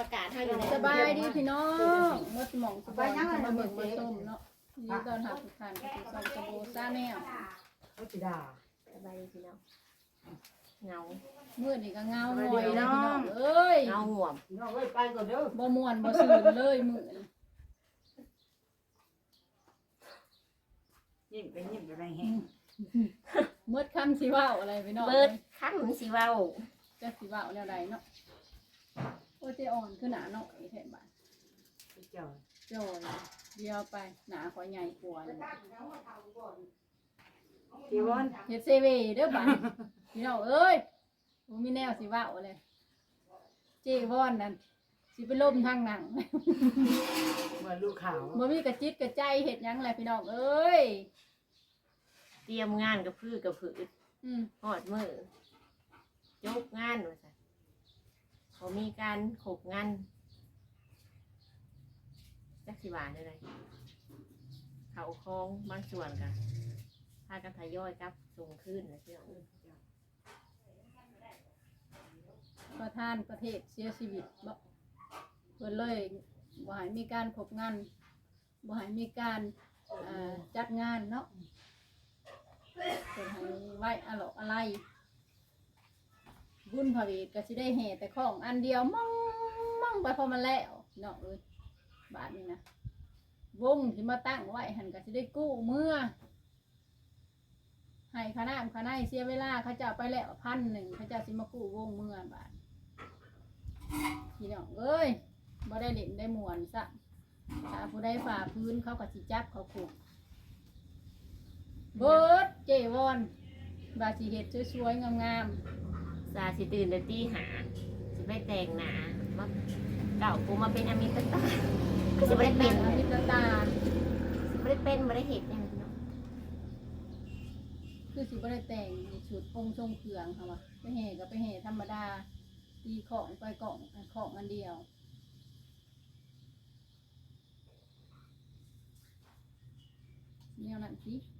ประกาศให้อยู่ในสบายดีพี่น้องมดหมองสบายยังมาเบิ่งมาส้มเนาะยินดีต้อนรับทุกท่านเข้าสู่ช่องกระโบซ่าแนวเขาสิด่าสบายดีพี่น้องเงามื้อนี้ก็เงาหน่อยเลยพี่น้องเอ้ยเงาห่วมน้องเอ้ยไปก่อนเด้อบ่ม่วนบ่ซื่นเลยมื้อนี้ยิ้มไปยิ้มไปแรงแห้งหมดคำสิเว้าอะไรพี่น้องเบิดข้ามสิเว้าจะสิเว้าแนวใดเนาะ โอ้เจอ่อนคือหนาเนาะไอ้แท้บ้านเจ้าจอยเดียวไปหนาขอใหญ่กว่าเลยจีวอนเฮ็ดเซเวเด้อบ้านพี่น้องเอ้ยบ่มีแนวสิเว้าเลยเจวอนนั่นสิไปล่มทางหนังเหมือนลูกขาวบ่มีกระจิตกระใจเฮ็ดหยังแหละพี่น้องเอ้ยเตรียมงานกับพืชกับผืดอืมหอดมือจบงานว่าซั่น เขามีการขบงานจักสิบาทเลยเขาคลองบางส่วนกันพากันทยอยกลับส่งขึ้นนะพี่น้องประธานประเทศเสียชีวิตบ่เพิ่นเลยบ่ให้มีการพบงานบ่ให้มีการจัดงานเนาะเพิ่นให้ไว้อะหลอกอะไร บุญพระเวทก็สิได้แห่แต่ของอันเดียวมั่งมั่งไปพอมันแล้วเนาะเอ้ยบาทนี้นะวงที่มาตั้งไว้หันก็สิได้กู้เมื่อให้คณะคณะเสียเวลาเขาจะไปแล้วพันหนึ่งเขาจะสิมากู้วงเมื่อบาทพี่น้องเอ้ยบ่ได้เล่นได้มวนซะถ้าผู้ใดฝ่าพื้นเขาก็สิจับเขาขุกเบิร์ดเจวอนบาสิเฮ็ดสวยๆงาม ซาสิตื่นแต่ตีหาสิไปแต่งหนามาเก่ากูมาเป็นอามิตตาๆก็สิบ่ได้เป็นอภิตตาสิบ่ได้เป็นบ่ได้เห็ดเนี่ยพี่น้องคือสิบ่ได้แต่งชุดองค์ทรงเครื่องค่ะวะไปแห่ก็ไปแห่ธรรมดา ตีของไปกล่องของอันเดียวแนวนั้นสิโอ้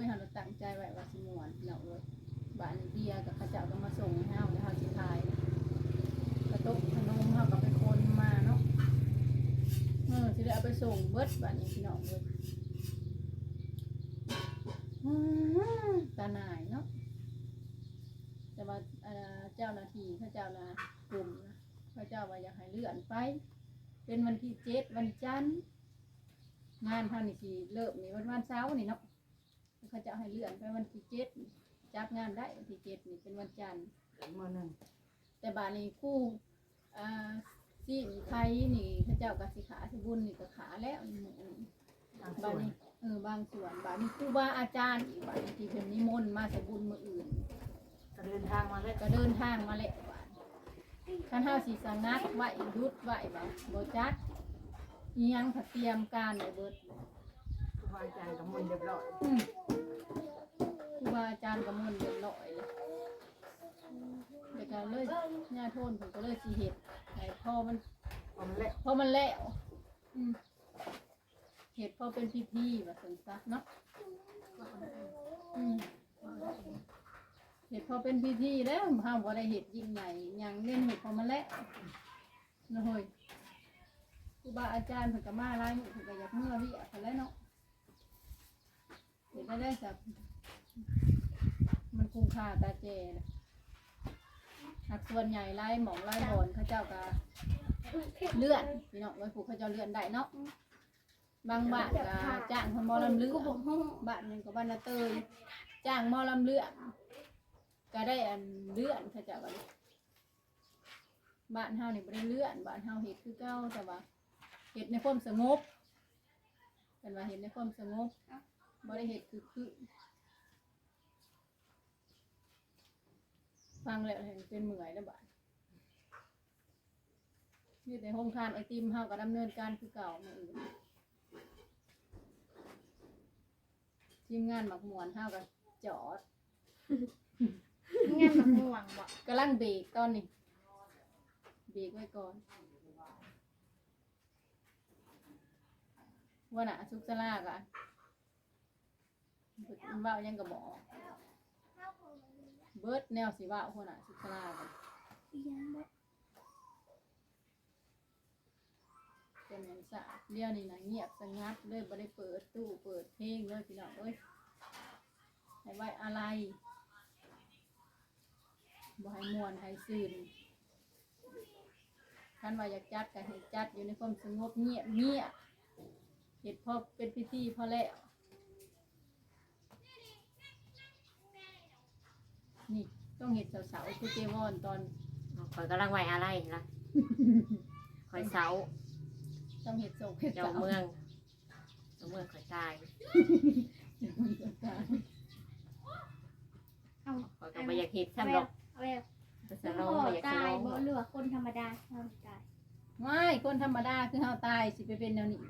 ยเฮาเราตั้งใจไว้ว่าสิม่วนเนาะเว้ยบ้านเบียร์กับเข้าเจ้าก็มาส่งให้เฮาแล้วเฮาสิขายกระตุกขนมเฮาก็ไปคนมาเนาะเออสิได้เอาไปส่งเบิดบ้านนี้พี่น้องเว้ยอืมตาหน่ายเนาะแต่ว่าเจ้าหน้าที่เขาเจ้านะกลุ่มนะเขาเจ้าว่าอยากให้เลื่อนไป เป็นวันที่เจ็ดวันจันทร์งานท่านี้สิเริ่มนี่วันวันเสาร์นี่เนาะ เขาจะให้เลื่อนไปวันที่เจ็ดจับงานได้วันที่เจ็ดนี่เป็นวันจันทร์ มือหนึ่งแต่บาดนี้คู่อ่าสิ้นไทยนี่เขาเจ้ากับสิขาสิบุญนี่ก็ขาแล้วนี่หมู่นี่ทางบาส่ดวนนี้เออบางส่วนบาดนี้ครูบาอาจารย์อีกบาดนี้ที่เพิ่นนิมนต์มาสิบุญมื้ออื่น ก็เดินทางมาเลยก็เดินทางมาแล้วบาดคันเฮาสิสงัดไว้หยุดไว้บ่บ่จัดอิหยังก็เตรียมการไว้เบิดครูบาอาจารย์กับมันเรียบร้อยอืมครูบาอาจารย์ก็มันเดือดร้อยเลยเด็กก็เลยญาโทนผมก็เลยสีเห็ดให้พอมันพอมันเละพอมันแล้วอืมเห็ดพอเป็นพิธีแบบสันซะเนาะอืมเห็ดพอเป็นพิธีแล้วห้ามว่าได้เห็ดยิ่งใหญ่หยังเล่นเห็ดพอมันแล้วนะเฮ้ยครูบาอาจารย์เพิ่นก็มาหลายมื้อเพิ่นก็อยากเมื่อวิอะเพิ่นแหล้วเนาะเห็นได้ได้จากมันคุ้มค่าตาเจนะหักส่วนใหญ่ไล่หมองไล่บอลเขาเจ้าก็เลื่อนพี่น้องไว้ผูกเขาเจ้าเลื่อนได้เนาะบางบ้านก็จ้างคนมอลำเลือกบ้านหนึงก็บ้านนาเตยจ้างมอลำเลือกก็ได้อันเลื่อนเขาเจ้าก็บ้านเฮานี่บ่ได้เลื่อนบ้านเฮาเฮ็ดคือเก่าแต่ว่าเฮ็ดในความสงบเป็นว่าเฮ็ดในความสงบ บริเหตุคือคือฟังแล้วเห็นเป็นเหมื่อยแล้วบ้านนี่แต่โฮมคานไอติมเฮาก็ดำเนินการคือเก่ามาอื่นทีมงานหมักหมวนเฮาก็จอดงานมันม่วงบ่กำลังเบรกตอนนี้เบรกไว้ก่อนว่าน่ะสุกสลากะ เว้ายังกระบอกเบิดแนวสิว่าหัวหน้าสุขลากันอีหยังบ่เป็นอย่างสะเดียวนี่นะเงียบสงัดเลยบ่ได้เปิดตู้เปิดเพลงเลยพี่น้องเอ้ยให้ไว้อะไรบ่ให้มวนให้ซื่นท่านว่าอยากจัดก็ให้จัดอยู่ในความสงบเงียบเงียบเห็ดพอเป็นพิธีพอแล้ว นี่ต้องเห็ดเสาๆคือเจวอนตอนคอยกำลังไว้อะไรล่ะคอยเสาต้องเห็ดศพเห็ดเจ้าเสาเมืองเจ้าเมืองคอยตายเดี๋ยวมันจะตายเอาคอยก็ไม่อยากเห็ดเอาซ้ำแบหรอบกเอาแบบจะต้ร้อองงห่อไม่อยากจะตายร้องบ่เหลือคนธรรมดาเฮาตายไม่คนธรรมดาคือเฮาตายสิไปเป็นแนวนี้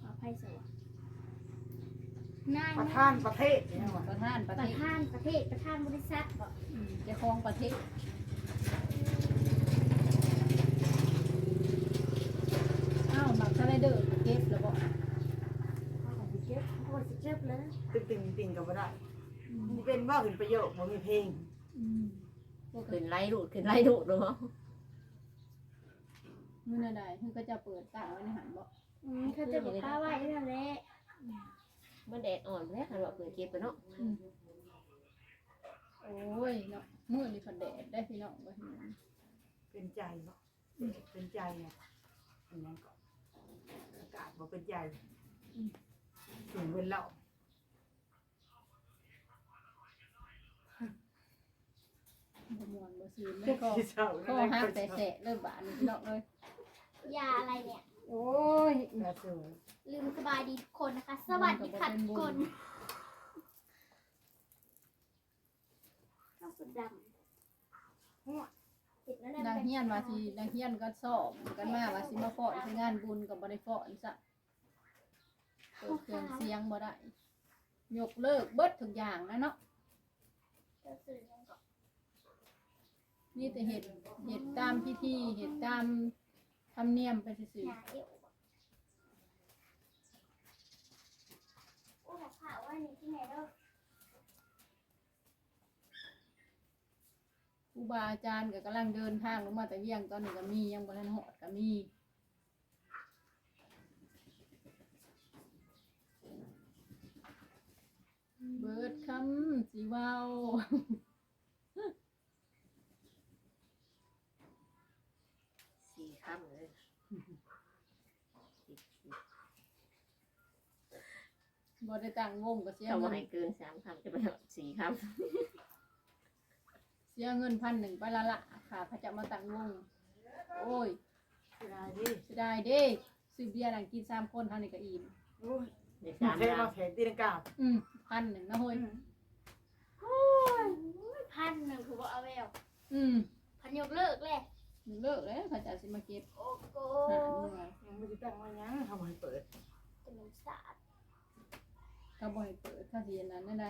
ขออภัยสวะ นายประธานประเทศเนี่ยว่ะประธานปประระเทศธานประเทศประธานบริษัทบ่อืมเจะครองประเทศอ้าวหมักสไลเดอร์เก็บแล้วบ่เขาสิเจ็บเขาสิเจ็บเลยตึงตึงติงก็บ่ได้มีเป็นว่าขึ้นประโยคบ่มีเพลงอืมพวกขึ้นไล่ดูดขึ้นไล่ดูดเนาะมื้อนั้นได้เพิ่นก็จะเปิดตั้งไว้ในหันบ่อืมเขาจะบอกป้าไว้นั่นแหละ มันแดดอ่อนแล้วคันว่าเปิดเก็บไปเนาะอืมโอ้ยเนาะมื้อนี้เพิ่นแดดได้พี่น้องบ่เห็นเป็นใจเนาะเป็นใจเนี่ยอันนั้นก็อากาศบ่เป็นใจถึงเวลาบ่ม่วนบ่ซื่นเลยก็ที่เช้าก็หักแต่แสะเลยบาดนี้พี่น้องเอ้ยยาอะไรเนี่ย โอ้ย กระสูงลืมสบายดีทุกคนนะคะ สวัสดีค่ะทุกคนต้องสุดดำหัวติดแล้วนางนะเฮียนว่าสินางเฮียนก็สอบกันมาว่าสิมาฟ้อนคืองานบุญก็บ่ได้ฟ้อนซะเปิดเครื่องเสียงบ่ได้ยกเลิกเบิดทุกอย่างนะเนาะจะสื่อยังก่อนนี่แต่เฮ็ดเฮ็ดตามพิธีเฮ็ดตามธรรมเนียมไปซื่อ หนาเอวบ่โอ้บอก ข่าวว่านี่ที่ไหนเด้อๆครูบาอาจารย์ก็กำลังเดินทางลงมาแต่เวียงตอนนี้ก็มียังบ่ทันหอดก็มีเบิดคำสีเว้า สี่ค่ำเลย บ่ได้ตั้งวงก็เสียเจ้าเงิว่านให้เกินสามค่ำจะไปเอาสี่ค่เสียเงินพันหนึ่งไปละละค่ะพระจะมาตั้งวง โอ้ยเวลาดิเสียดายเด้ซื้อเบียร์นั่งกินสามคนเท่านี้ก็อิ่มโอ้ยำในสาสามมเพลงดามาวแข่งตีลังกาอืมพันหนึ่งนะเฮ้ยโอ้ยพันหนึ่งคือว่าเอาแววอืมพันยกเลิกเลยเลิกแล้วพระจะสิมาเก็บโอ้โหหาเงินยังไม่ได้ตั้งไว้ยังทำให้เปิดจะเป็นศาสตร์ ก็บ่ให้เปิดค่าเสียนั้นได้ไหน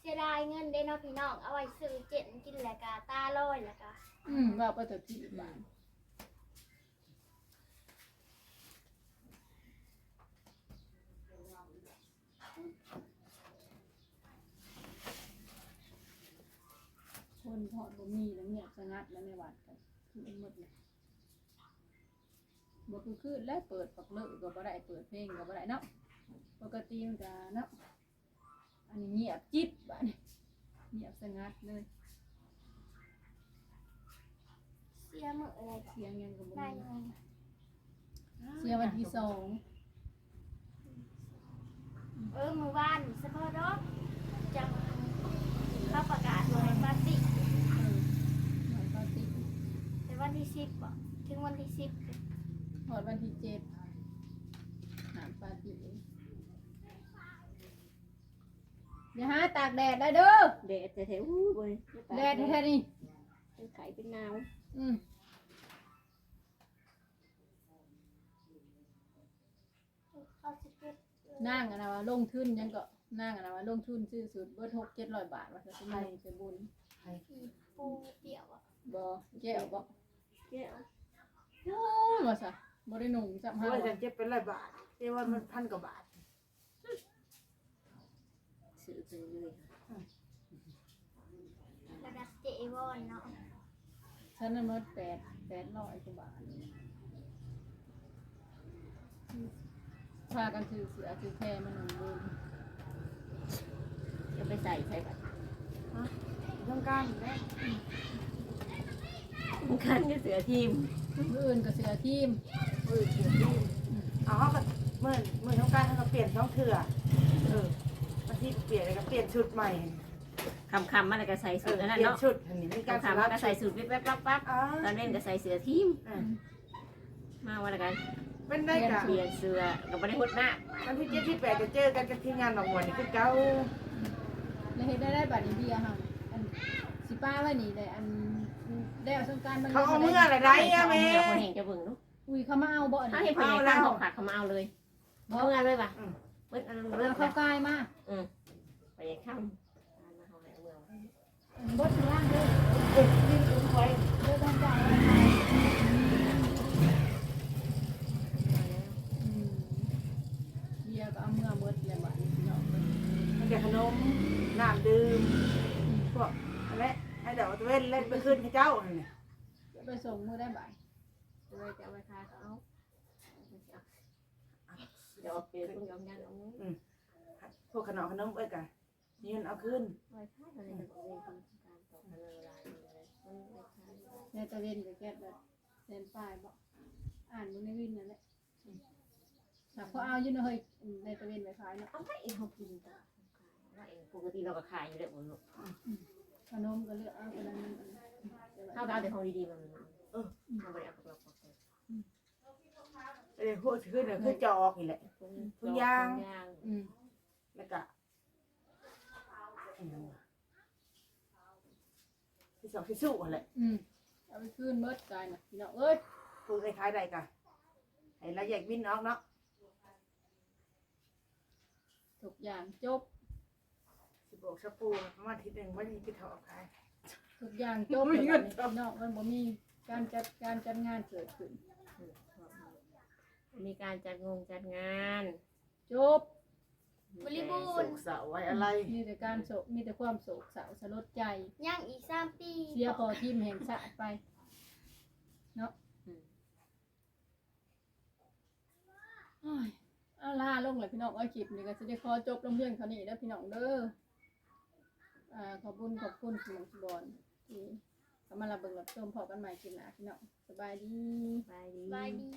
เสียดายเงินได้เนาะพี่น้อง เอาไว้ซื้อเจ็ดกินแหละกาตาลอยแหละกาอืมว่าไปเถอะที่บ้านคนทอดบ่มีแล้วเงียบสงัดแล้วในวัดก็คือหมดเลยบ่คือคืนแล้วเปิดปักเลิกก็บ่ได้เปิดเพลงก็บ่ได้เนาะป กติมันก็เนาะอันนี้เงียบจิ๊บบ้าดนี้เงียบสงัดเลยเสียมืออะไรก่อนเสียงยังก็บ่ได้มีเงินเสียวันที่สองเออมือวานสะพอดอกจังเขาประกาศเลยปาร์ตี้เออหน่อยปาร์ตี้แต่วันที่สิบบ่ถึงวันที่สิบหอดวันที่เจ็ดหามปาร์ตี้ อย่าหาตากแดดได้เด้อแดดแท้ๆอู้บนแดดแท้ๆนี่เป็นไข่เป็นนาวอืมเขาสิบเอ็ดนั่งอะนะว่าลงทุนยังก็นั่งอะนะว่าลงทุนซื้อสูตรเบิดหกเจ็ดร้อยบาทว่าจะเป็นยังจะบุญที่ปูเดี่ยวอะบ่แก้วบ่แก้วโอ้ยว่าซะบ่ได้หนุ่งจับเพห้าราะว่าฉันเจ็บเป็นร้อยบาทเจ๊ว่ามันพันกว่าบาท ซื้อไปเลยระดับเจวอนเนาะฉันนั้นหมดแปดแปดร้อยกว่าบาทพากันซื้อเสือซื้อแพรมาหนึ่งเดือนจะไปใส่ใส่บัตรต้องการแม่มันคันกับเสือทีมมื้ออื่นก็เสือทีมเออเปลี่ยนที่เอาเขาก็เมื่อเมื่อต้องการเขาก็เปลี่ยนช่องเถื่อเออมา ที่เปลี่ยนอะไรก็เปลี่ยนชุดใหม่คำคำๆมันก็ใส่เอสูอตรนั่นเปลี่ยนเนาะชุดอันนี้มีการคำคำๆมันก็ใส่สูตรวิบแวบปั๊บปั๊บอ๋อตอนเล่นก็ใส่เสือทีม อะมาวันละกันเป็นได้กะเปลี่ยนเสือก็ไม่ได้หดหน้าวันที่เจ็ดที่แปดจะเจอกันกับทีมงานหนองบัวนี่คือเก้าแล้วเฮ็ดได้ได้บัตรนี้เบียร์ค่ะอันสิป้าไว้นี่เลยอันได้เอาสงกรารบางเขาเอาเมื่ออะไรได้อะแม่เมื่อคนเห็นจะเบิ่งเนาะอุ้ยเขามาเอาบ่อนถ้าเห็นคนเห็นข้างของขาดเขามาเอาเลยเมื่อเลยป่ะ เมื่อเรื่เรื่อองงเข้าเขากายมาไปยังข้ามมาเขาให้เมืองบดข้างล่างเลยเออยืนอุ้มไว้เลือต้องจ่ายเบียร์ก็เอาเมื่อเมื่อเลยบัตรนี้พี่น้องมันจะขนมน้ำดื่มพวกอะไรให้เดี๋ยวเว้นเล่นไปขึ้นให้เจ้าอันนี้จะไปส่งมือได้บ่ายจะไปจะไปคาเขา เดี๋ยวเปลี่ยนต้องยอมยันเอาพวกขนมขนมเอ้ยกะยืนเอาขึ้นไว้ค่าอะไรกันเองการตกกันเวลาเลยมันไม่ใช่ในตะเวนกับแก๊สแบบเซนป้ายบอกอ่านบนในวินนั่นแหละแต่เขาเอาอยู่นะเฮ้ยในตะเวนไปขายเนาะเอาไม่เองเขากินต่อว่าเองปกติเราก็ขายอยู่แล้วบนโลกขนมก็เลือกเอาคนนั้นมันข้าวดาวแต่ของดีๆมันเออมันไม่ได้เอากับเราปกติ เอ้ยพวกที่ขึ้นเนี่ยคือจอกนี่แหละยางอืมแล้วก็อันนั้นว่ะที่สองที่สู้อะไร อืมเอาไปคืนเบิดกายนะพี่น้องเอ้ยพูดคล้ายๆใดกันให้เราแยกบินออกเนาะทุกอย่างจบ สิบโอกสปูประมาณอาทีหนึ่งวันนี้ไปถอดขาย ทุกอย่างจบแล้วบัดนี้พี่น้องมันบ่มีการจัดการจัดงานเกิดขึ้น มีการจัดงงจัดงานจบบริบูสุรณ์กเสาไว้อะไร มีแต่การโศกมีแต่ความโศกเศร้าสลดใจ ย่างอีกสามปีเสียพอทีมแห่งชาติไป เนาะโอ้ยเอาล่าลงเลยพี่น้องเอาคลิปนี่ก็จะได้ขอจบลงเพียงเท่านี้แล้วพี่น้องเด้ออ่าขอบคุณขอบคุณสมองสบอนที่เข้ามารับเบิ่งรับชมพอกันใหม่คลิปหน้าพี่น้องสบายดี ไปดี บายดี